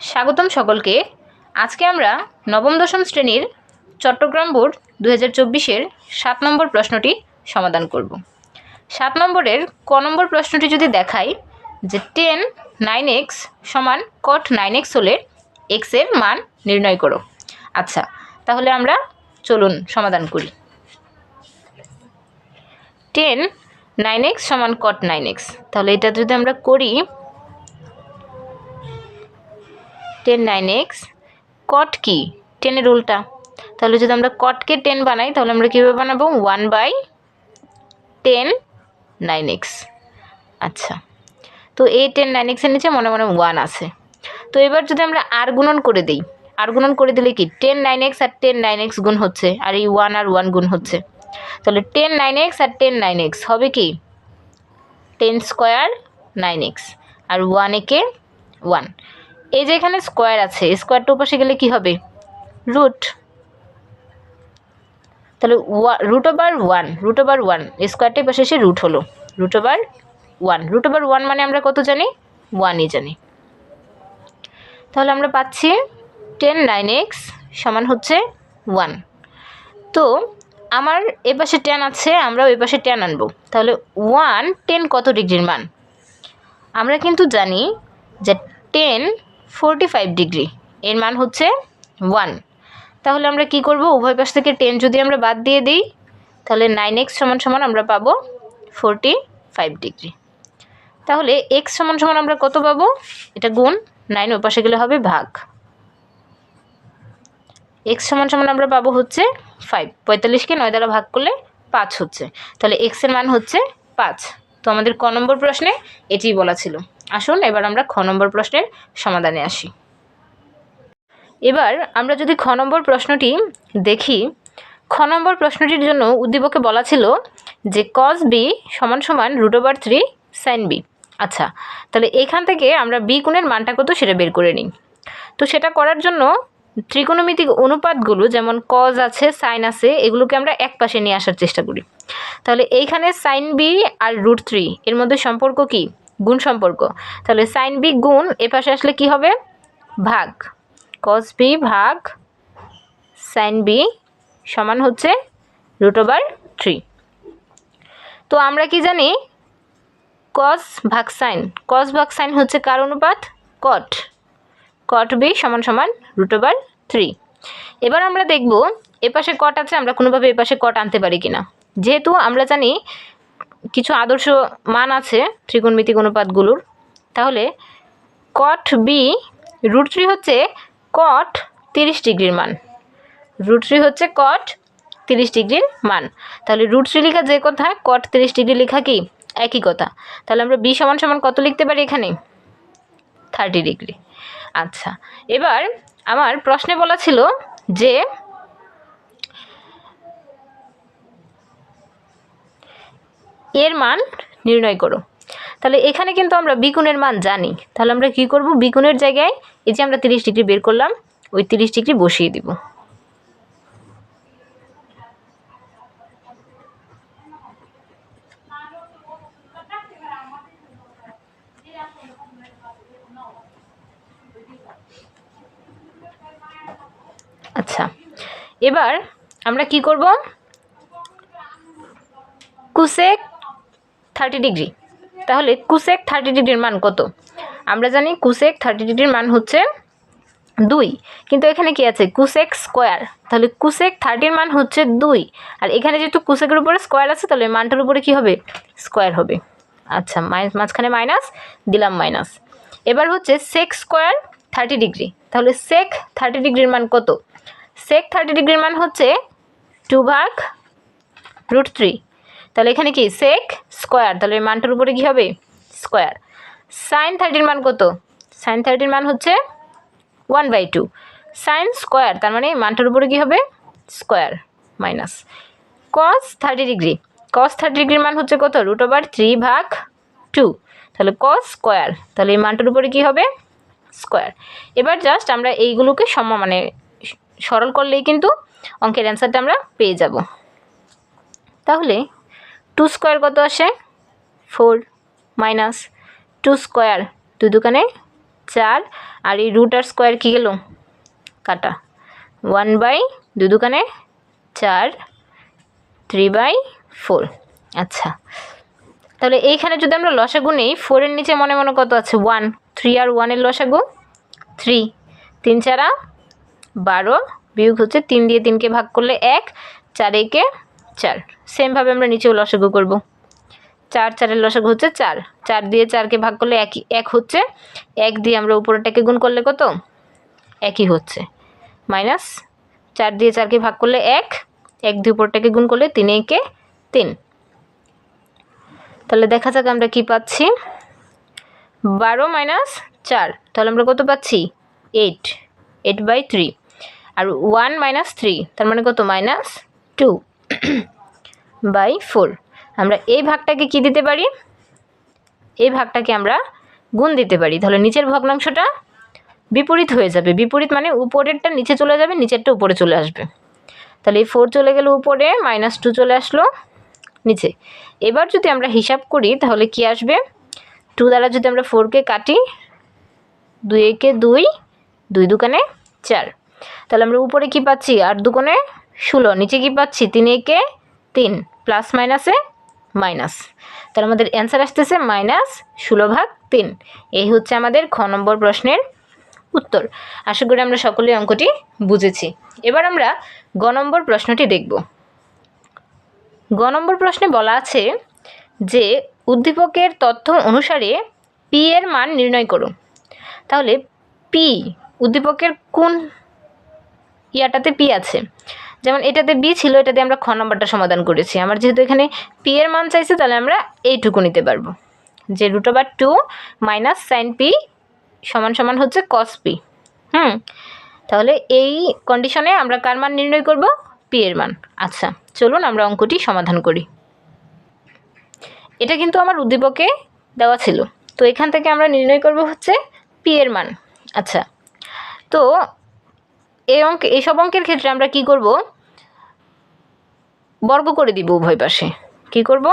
স্বাগতম সকলকে। আজকে আমরা নবম, দশম শ্রেণির চট্টগ্রাম বোর্ড দু হাজার চব্বিশের সাত নম্বর প্রশ্নটি সমাধান করব। সাত নম্বরের ক নম্বর প্রশ্নটি যদি দেখাই যে টেন নাইন এক্স সমান কট নাইন এক্স হলে এক্সের মান নির্ণয় করো। আচ্ছা তাহলে আমরা চলুন সমাধান করি। টেন নাইন এক্স সমান কট নাইন এক্স, তাহলে এটা যদি আমরা করি টেন নাইন এক্স। কট কি? টেনের উল্টা। তাহলে যদি আমরা কটকে টেন বানাই, তাহলে আমরা কীভাবে বানাবো? One by ten nine x. আচ্ছা। তো এই টেন নাইন এক্সের নিচে মনে মনে ওয়ান আছে। তো এবার যদি আমরা আর গুণন করে দিই, আর গুণন করে দিলে কি? টেন নাইন এক্স আর টেন নাইন এক্স গুণ হচ্ছে, আর এই ওয়ান আর ওয়ান গুণ হচ্ছে। তাহলে টেন নাইন এক্স আর টেন নাইন এক্স হবে কি? Ten square nine x. আর ওয়ান একে ওয়ান। এই যে এখানে স্কোয়ার আছে স্কোয়ারটা পাশে গেলে কি হবে? রুট তাহলে root over one root over one স্কোয়ারটাই পাশে এসে রুট হলো। Root over one root over one মানে আমরা কত জানি? ওয়ানই জানি। তাহলে আমরা পাচ্ছি টেন নাইন এক্স সমান হচ্ছে ওয়ান তো আমার এ পাশে টেন আছে আমরা ওই পাশে টেন আনব। তাহলে ওয়ান টেন কত ডিগ্রির মান? আমরা কিন্তু জানি যে টেন ফোরটি ফাইভ ডিগ্রি এর মান হচ্ছে ওয়ান তাহলে আমরা কি করব? উভয় পাশ থেকে টেন যদি আমরা বাদ দিয়ে দিই, তাহলে নাইন এক্স সমান সমান আমরা পাবো ফোরটি ফাইভ ডিগ্রি তাহলে এক্স সমান সমান আমরা কত পাবো? এটা গুণ নাইন ও পাশে গেলে হবে ভাগ। এক্স সমান সমান আমরা পাবো হচ্ছে ফাইভ পঁয়তাল্লিশকে নয় দ্বারা ভাগ করলে পাঁচ হচ্ছে। তাহলে এক্সের মান হচ্ছে পাঁচ। তো আমাদের ক নম্বর প্রশ্নে এটিই বলা ছিল। আসুন, এবার আমরা খ নম্বর প্রশ্নের সমাধানে আসি। এবার আমরা যদি খ নম্বর প্রশ্নটি দেখি, খ নম্বর প্রশ্নটির জন্য উদ্দীপকে বলা ছিল যে কজ বি সমান সমান root over three sine B আচ্ছা তাহলে এখান থেকে আমরা বি গুণের মানটা কত সেটা বের করে নিই। তো সেটা করার জন্য ত্রিকোণমিতিক অনুপাতগুলো যেমন কজ আছে সাইন আছে, এগুলোকে আমরা এক পাশে নিয়ে আসার চেষ্টা করি। তাহলে এইখানে সাইন বি আর রুট থ্রি এর মধ্যে সম্পর্ক কি? গুণ সম্পর্ক। তাহলে সাইন বি গুণ, এ পাশে আসলে কি হবে? ভাগ। কস বি ভাগ সাইন বি সমান হচ্ছে রুট ওভার থ্রি তো আমরা কি জানি? কস ভাগ সাইন কস ভাগ সাইন হচ্ছে কার অনুপাত? কট কট বি সমান সমান রুট ওভার থ্রি এবার আমরা দেখব এপাশে কট আছে, আমরা কোনোভাবে এপাশে কট আনতে পারি কিনা। যেহেতু আমরা জানি কিছু আদর্শ মান আছে ত্রিকোণমিতিক অনুপাতগুলোর। তাহলে কট বি রুট থ্রি হচ্ছে কট তিরিশ ডিগ্রির মান। রুট থ্রি হচ্ছে কট তিরিশ ডিগ্রির মান। তাহলে রুট থ্রি লেখা যে কথা কট তিরিশ ডিগ্রি লেখা কি? একই কথা। তাহলে আমরা বি সমান সমান কত লিখতে পারি এখানে? Thirty degree. আচ্ছা এবার আমার প্রশ্নে বলা ছিল যে এর মান নির্ণয় করো। তাহলে এখানে কিন্তু আমরা বিগুণের মান জানি। তাহলে আমরা কি করব? বিগুণের জায়গায় এই যে আমরা তিরিশ ডিগ্রি বের করলাম, ওই তিরিশ ডিগ্রি বসিয়ে দিব। আচ্ছা এবার আমরা কি করব? Cosec thirty degree. তাহলে কুসেক থার্টি ডিগ্রির মান কত? আমরা জানি কুসেক থার্টি ডিগ্রির মান হচ্ছে দুই। কিন্তু এখানে কি আছে? Cosec square. তাহলে কুসেক থার্টির মান হচ্ছে দুই। আর এখানে যেহেতু কুসেকের উপরে স্কোয়ার আছে, তাহলে মানটার উপরে কি হবে? স্কোয়ার হবে। আচ্ছা মাইনাস, মাঝখানে মাইনাস, দিলাম মাইনাস। এবার হচ্ছে সেক স্কোয়ার থার্টি ডিগ্রি। তাহলে সেক থার্টি ডিগ্রির মান কত? সেক থার্টি ডিগ্রির মান হচ্ছে টু ভাগ রুট থ্রি তাহলে এখানে কি? সেক স্কোয়ার তাহলে মানটার উপরে কী হবে? স্কোয়ার সাইন থার্টির মান কত? সাইন থার্টির মান হচ্ছে one by two sine square তার মানে মানটার উপরে কী হবে? Square minus cos thirty degree cos thirty ডিগ্রির মান হচ্ছে কত? রুট ওভার থ্রি ভাগ টু তাহলে কস স্কোয়ার তাহলে এই মানটার উপরে কী হবে? স্কোয়ার এবার জাস্ট আমরা এইগুলোকে সম মানে সরল করলেই কিন্তু অঙ্কের অ্যান্সারটা আমরা পেয়ে যাব। তাহলে টু স্কোয়ার কত আসে? ফোর মাইনাস টু স্কোয়ার দু দোকানে চার। আর এই রুট আর স্কোয়ার কী গেল? কাটা। ওয়ান বাই দু দোকানে চার থ্রি বাই ফোর আচ্ছা। তাহলে এইখানে যদি আমরা লসাগু নেই ফোরের নিচে মনে মনে কত আছে? ওয়ান থ্রি আর ওয়ানের লসাগু? থ্রি তিন চারা বারো। বিয়োগ হচ্ছে তিন দিয়ে তিনকে ভাগ করলে এক। চার একে চার। সেমভাবে আমরা নিচেও লসাগু করব। চার চারের লসাগু হচ্ছে চার। চার দিয়ে চারকে ভাগ করলে একই এক হচ্ছে। এক দিয়ে আমরা উপরেরটাকে গুণ করলে কত? একই হচ্ছে। মাইনাস চার দিয়ে চারকে ভাগ করলে এক। এক দিয়ে উপরটাকে গুণ করলে তিন, একে তিন। তাহলে দেখা যাক আমরা কি পাচ্ছি। বারো মাইনাস চার। তাহলে আমরা কত পাচ্ছি? Eight. Eight by three. R one minus three. তার মানে কত? Minus two. By four. আমরা এই ভাগটাকে কি দিতে পারি? এই ভাগটাকে আমরা গুণ দিতে পারি। তাহলে নিচের ভগ্নাংশটা বিপরীত হয়ে যাবে। বিপরীত মানে উপরেরটা নিচে চলে যাবে, নিচেরটা উপরে চলে আসবে। তাহলে এই ফোর চলে গেল উপরে, মাইনাস টু চলে আসলো নিচে। এবার যদি আমরা হিসাব করি, তাহলে কি আসবে? টু দ্বারা যদি আমরা ফোরকে কাটি, দুই একে দুই দুই দোকানে চার। তাহলে আমরা উপরে কি পাচ্ছি? আট দুকোণে ষোলো, নিচে কি পাচ্ছি? তিন একে তিন প্লাস মাইনাসে মাইনাস তাহলে আমাদের অ্যান্সার আসতেছে মাইনাস ষোলো ভাগ তিন। এই হচ্ছে আমাদের খ নম্বর প্রশ্নের উত্তর। আশা করি আমরা সকলেই অঙ্কটি বুঝেছি। এবার আমরা গ নম্বর প্রশ্নটি দেখব। গ নম্বর প্রশ্নে বলা আছে যে, উদ্দীপকের তথ্য অনুসারে পি এর মান নির্ণয় করো। তাহলে পি উদ্দীপকের কোন ইয়াটাতে পি আছে? যেমন এটাতে বি ছিল এটাতে আমরা খ নম্বরটা সমাধান করেছি। আমার যেহেতু এখানে পি এর মান চাইছে, তাহলে আমরা এইটুকু নিতে পারব। যে root over two minus sine P সমান সমান হচ্ছে কস পি হুম? তাহলে এই কন্ডিশনে আমরা কার মান নির্ণয় করব? পি এর মান। আচ্ছা চলুন আমরা অঙ্কটি সমাধান করি। এটা কিন্তু আমার উদ্দীপকে দেওয়া ছিল। তো এখান থেকে আমরা নির্ণয় করব হচ্ছে পি এর মান। আচ্ছা তো এই অঙ্ক এইসব অঙ্কের ক্ষেত্রে আমরা কি করব? বর্গ করে দিব উভয় পাশে। কি করব?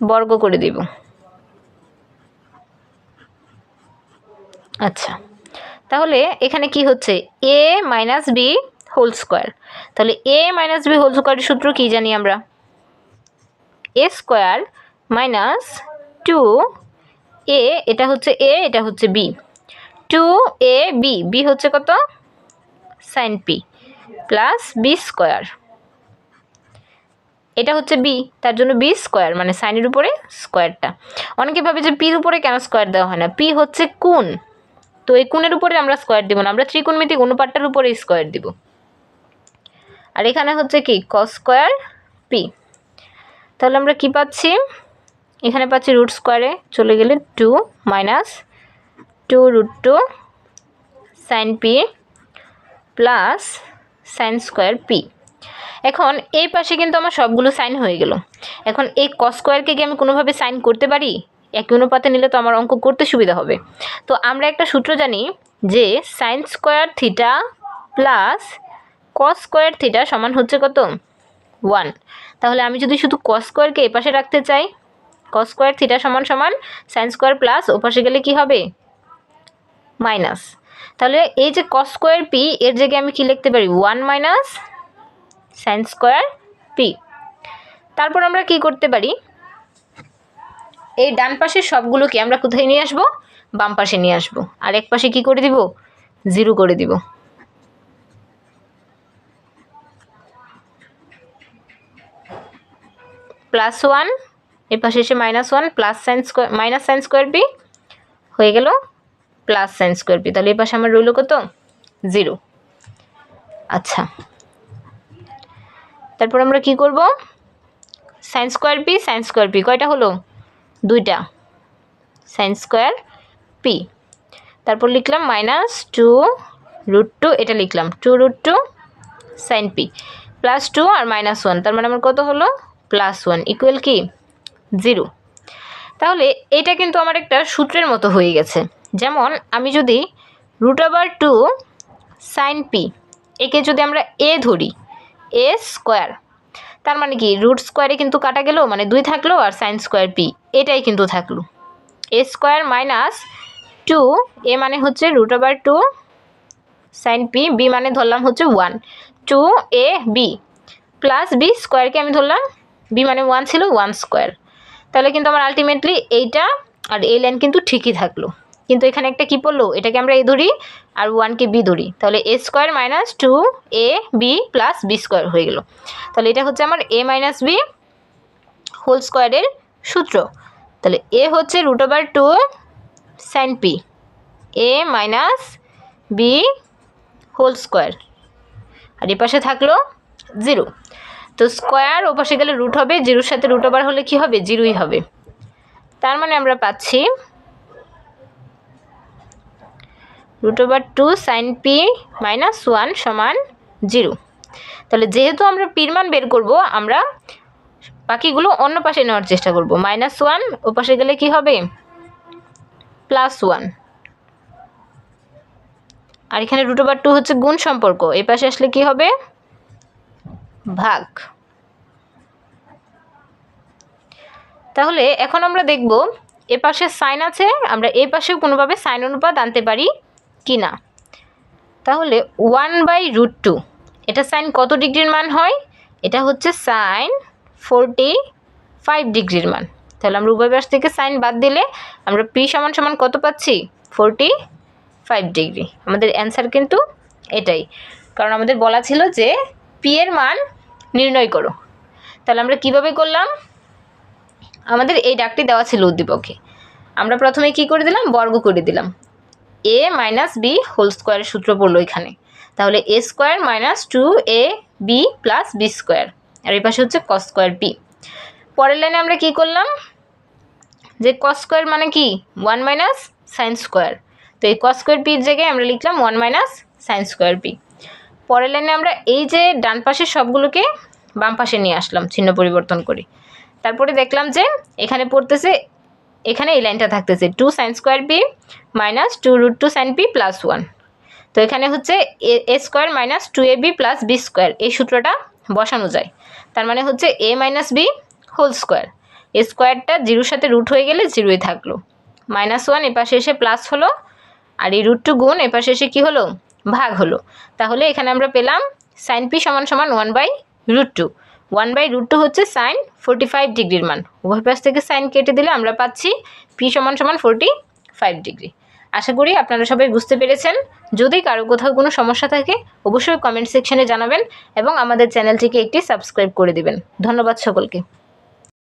বর্গ করে দিব। আচ্ছা। তাহলে এখানে কি হচ্ছে? A minus B whole square তাহলে এ মাইনাস বি হোল স্কোয়ারের সূত্র কী জানি আমরা? A square minus two A এটা হচ্ছে এ এটা হচ্ছে B two A B B হচ্ছে কত? Sine P plus B square. এটা হচ্ছে বি, তার জন্য বি স্কোয়ার মানে সাইনের উপরে স্কোয়ারটা। অনেকে ভাবে যে পির উপরে কেন স্কোয়ার দেওয়া হয় না? পি হচ্ছে কোন তো এই কোণের উপরে আমরা স্কোয়ার দিব না, আমরা ত্রিকোণমিতিক অনুপাতটার উপরে স্কোয়ার দিব। আর এখানে হচ্ছে কি কস স্কোয়ার পি তাহলে আমরা কি পাচ্ছি? এখানে পাচ্ছি রুট স্কোয়ারে চলে গেলে two minus two root two sine P plus sine square P এখন এই পাশে কিন্তু আমার সবগুলো সাইন হয়ে গেল। এখন এই কস স্কোয়ারকে কি আমি কোনোভাবে সাইন করতে পারি? একই অনুপাতে নিলে তো আমার অঙ্ক করতে সুবিধা হবে। তো আমরা একটা সূত্র জানি যে sine square theta plus cos square theta সমান হচ্ছে কত? ওয়ান তাহলে আমি যদি শুধু কস স্কোয়ারকে এপাশে রাখতে চাই কস স্কোয়ার থিটা সমান সমান সাইন স্কোয়ার প্লাস ওপাশে গেলে কি হবে? মাইনাস তাহলে এই যে কস স্কোয়ার পি এর জায়গায় আমি কি লিখতে পারি? One minus sine square P তারপর আমরা কি করতে পারি? এই ডান পাশের সবগুলোকে আমরা কোথায় নিয়ে আসব? বাম পাশে নিয়ে আসব। আর এক পাশে কি করে দিব? জিরো করে দিব। প্লাস ওয়ানের পাশে এসে minus one plus sine square minus sine square P হয়ে গেল। প্লাস সাইন স্কোয়ার পি তাহলে এই পাশে আমার রইল কত? জিরো আচ্ছা। তারপর আমরা কি করব? Sine square P sine square P কয়টা হলো? দুইটা। সাইন স্কোয়ার পি তারপর লিখলাম মাইনাস টু রুট টু এটা লিখলাম। Two root two sine P plus two আর মাইনাস ওয়ান তার মানে আমার কত হলো? প্লাস ওয়ান ইকুয়াল কি? জিরো তাহলে এটা কিন্তু আমার একটা সূত্রের মতো হয়ে গেছে। যেমন আমি যদি root over two sine P একে যদি আমরা এ ধরি এ স্কোয়ার তার মানে কি রুট স্কোয়ারে কিন্তু কাটা গেল মানে দুই থাকল আর সাইন স্কোয়ার পি এটাই কিন্তু থাকল। A square minus two A মানে হচ্ছে root over two sine P B মানে ধরলাম হচ্ছে one two A B plus B স্কোয়ারকে আমি ধরলাম বি মানে ওয়ান ছিল ওয়ান স্কোয়ার তাহলে কিন্তু আমার আলটিমেটলি এইটা আর এই লাইন কিন্তু ঠিকই থাকল। কিন্তু এখানে একটা কি পড়ল? এটাকে আমরা এ ধরি আর ওয়ানকে বি ধরি। তাহলে A square minus two A B plus B square হয়ে গেল। তাহলে এটা হচ্ছে আমার এ মাইনাস বি হোল স্কোয়ারের সূত্র। তাহলে এ হচ্ছে root over two sine P A minus B whole square আর এ পাশে থাকল জিরো তো স্কোয়ার ও পাশে গেলে রুট হবে জিরোর সাথে রুট ওভার হলে কি হবে? জিরোই হবে। তার মানে আমরা পাচ্ছি root over two sine P minus one সমান জিরো। তাহলে যেহেতু আমরা পির মান বের করব, আমরা বাকিগুলো অন্য পাশে নেওয়ার চেষ্টা করব। মাইনাস ওয়ান, ও পাশে গেলে কি হবে? Plus one. আর এখানে রুট ওভার টু হচ্ছে গুণ সম্পর্ক। এই পাশে আসলে কি হবে? ভাগ। তাহলে এখন আমরা দেখব, এ পাশে সাইন আছে, আমরা এই পাশেও কোনোভাবে সাইন অনুপাত আনতে পারি। কি না? তাহলে ওয়ান বাই রুট টু এটা সাইন কত ডিগ্রির মান হয়? এটা হচ্ছে সাইন ফোরটি ফাইভ ডিগ্রির মান। তাহলে আমরা উভয় পাশ থেকে সাইন বাদ দিলে আমরা পি সমান সমান কত পাচ্ছি? Forty five degree. আমাদের অ্যান্সার কিন্তু এটাই। কারণ আমাদের বলা ছিল যে পি এর মান নির্ণয় করো। তাহলে আমরা কীভাবে করলাম? আমাদের এই ডাকটি দেওয়া ছিল উদ্দীপকে। আমরা প্রথমে কি করে দিলাম? বর্গ করে দিলাম। এ মাইনাস বি হোল স্কোয়ারের সূত্র পড়ল এখানে। তাহলে A square minus two A B plus B square আর এই পাশে হচ্ছে কস স্কোয়ার পি পরের লাইনে আমরা কি করলাম? যে কস স্কোয়ার মানে কি? ওয়ান মাইনাস সাইন স্কোয়ার তো এই কস স্কোয়ার পির জায়গায় আমরা লিখলাম one minus sine square P পরের লাইনে আমরা এই যে ডান পাশের সবগুলোকে বাম পাশে নিয়ে আসলাম, চিহ্ন পরিবর্তন করে। তারপরে দেখলাম যে এখানে পড়তেছে, এখানে এই লাইনটা থাকতেছে। Two sine square P minus two root two sine P plus one তো এখানে হচ্ছে A square minus two A B plus B square এই সূত্রটা বসানো যায়। তার মানে হচ্ছে A minus B whole square A স্কোয়ারটা জিরোর সাথে রুট হয়ে গেলে জিরোই থাকল। মাইনাস ওয়ান এপাশে এসে প্লাস হলো, আর এই রুট টু গুণ এপাশে এসে কী হলো? ভাগ হলো। তাহলে এখানে আমরা পেলাম সাইন পি সমান সমান one by root two one by root two হচ্ছে সাইন ফোরটি ফাইভ ডিগ্রির মান। উভয় পাশ থেকে সাইন কেটে দিলে আমরা পাচ্ছি পি সমান সমান ফোরটি ফাইভ ডিগ্রি আশা করি আপনারা সবাই বুঝতে পেরেছেন। যদি কারও কোথাও কোনো সমস্যা থাকে, অবশ্যই কমেন্ট সেকশনে জানাবেন এবং আমাদের চ্যানেলটিকে একটি সাবস্ক্রাইব করে দিবেন। ধন্যবাদ সকলকে।